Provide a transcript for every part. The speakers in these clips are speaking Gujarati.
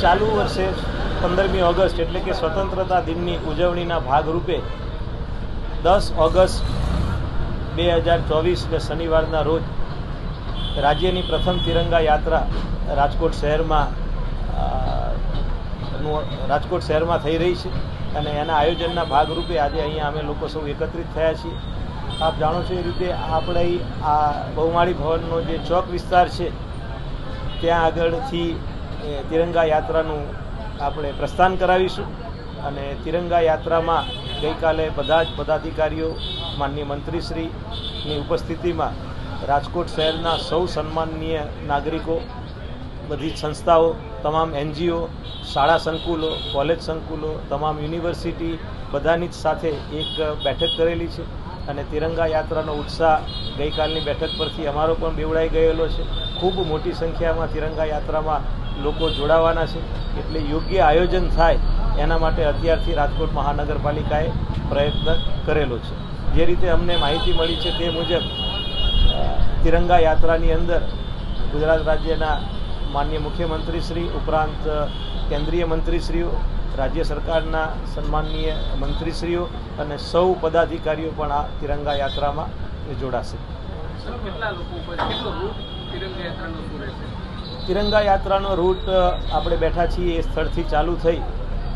ચાલુ વર્ષે પંદરમી ઓગસ્ટ એટલે કે સ્વતંત્રતા દિનની ઉજવણીના ભાગરૂપે દસ ઓગસ્ટ બે હજાર ચોવીસને શનિવારના રોજ રાજ્યની પ્રથમ તિરંગા યાત્રા રાજકોટ શહેરમાં રાજકોટ શહેરમાં થઈ રહી છે અને એના આયોજનના ભાગરૂપે આજે અહીંયા અમે લોકો સૌ એકત્રિત થયા છીએ. આપ જાણો છો એ રીતે આપણે આ બહુમાળી ભવનનો જે ચોક વિસ્તાર છે, ત્યાં આગળથી એ તિરંગા યાત્રાનું આપણે પ્રસ્થાન કરાવીશું. અને તિરંગા યાત્રામાં ગઈકાલે બધા જ પદાધિકારીઓ, માનનીય મંત્રીશ્રીની ઉપસ્થિતિમાં રાજકોટ શહેરના સૌ સન્માનનીય નાગરિકો, બધી જ સંસ્થાઓ, તમામ એનજીઓ, શાળા સંકુલો, કોલેજ સંકુલો, તમામ યુનિવર્સિટી બધાની જ સાથે એક બેઠક કરેલી છે. અને તિરંગા યાત્રાનો ઉત્સાહ ગઈકાલની બેઠક પરથી અમારો પણ બેવડાઈ ગયેલો છે. ખૂબ મોટી સંખ્યામાં તિરંગા યાત્રામાં લોકો જોડાવાના છે. એટલે યોગ્ય આયોજન થાય એના માટે અત્યારથી રાજકોટ મહાનગરપાલિકાએ પ્રયત્ન કરેલો છે. જે રીતે અમને માહિતી મળી છે તે મુજબ તિરંગા યાત્રાની અંદર ગુજરાત રાજ્યના માન્ય મુખ્યમંત્રીશ્રી ઉપરાંત કેન્દ્રીય મંત્રીશ્રીઓ, રાજ્ય સરકારના સન્માનનીય મંત્રીશ્રીઓ અને સૌ પદાધિકારીઓ પણ આ તિરંગા યાત્રામાં જોડાશે. તિરંગા યાત્રાનો રૂટ આપણે બેઠા છીએ એ સ્થળથી ચાલુ થઈ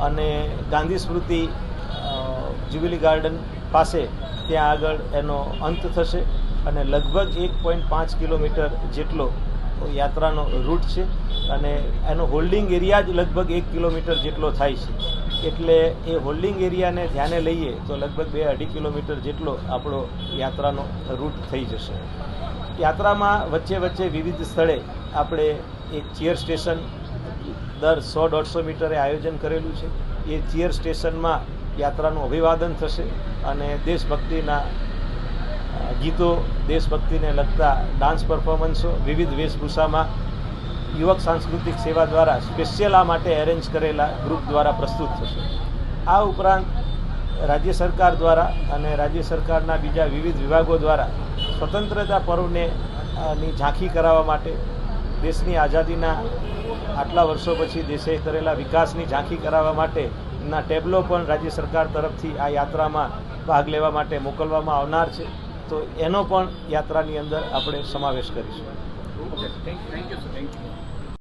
અને ગાંધી સ્મૃતિ જ્યુબિલી ગાર્ડન પાસે ત્યાં આગળ એનો અંત થશે અને લગભગ એક પોઈન્ટ પાંચ કિલોમીટર જેટલો યાત્રાનો રૂટ છે અને એનો હોલ્ડિંગ એરિયા જ લગભગ એક કિલોમીટર જેટલો થાય છે. એટલે એ હોલ્ડિંગ એરિયાને ધ્યાને લઈએ તો લગભગ બે અઢી કિલોમીટર જેટલો આપણો યાત્રાનો રૂટ થઈ જશે. યાત્રામાં વચ્ચે વચ્ચે વિવિધ સ્થળે આપણે એક ચેર સ્ટેશન દર સો દોઢસો મીટરે આયોજન કરેલું છે. એ ચેર સ્ટેશનમાં યાત્રાનું અભિવાદન થશે અને દેશભક્તિના ગીતો, દેશભક્તિને લગતા ડાન્સ પરફોર્મન્સો વિવિધ વેશભૂષામાં યુવક સાંસ્કૃતિક સેવા દ્વારા સ્પેશિયલ આ માટે એરેન્જ કરેલા ગ્રુપ દ્વારા પ્રસ્તુત થશે. આ ઉપરાંત રાજ્ય સરકાર દ્વારા અને રાજ્ય સરકારના બીજા વિવિધ વિભાગો દ્વારા સ્વતંત્રતા પર્વને ની ઝાંખી કરાવવા માટે દેશની આઝાદીના આટલા વર્ષો પછી દેશે કરેલા વિકાસની ઝાંખી કરાવવા માટેના ટેબલો પણ રાજ્ય સરકાર તરફથી આ યાત્રામાં ભાગ લેવા માટે મોકલવામાં આવનાર છે. તો એનો પણ યાત્રાની અંદર આપણે સમાવેશ કરીશું. Okay. Thank, thank you. Thank you.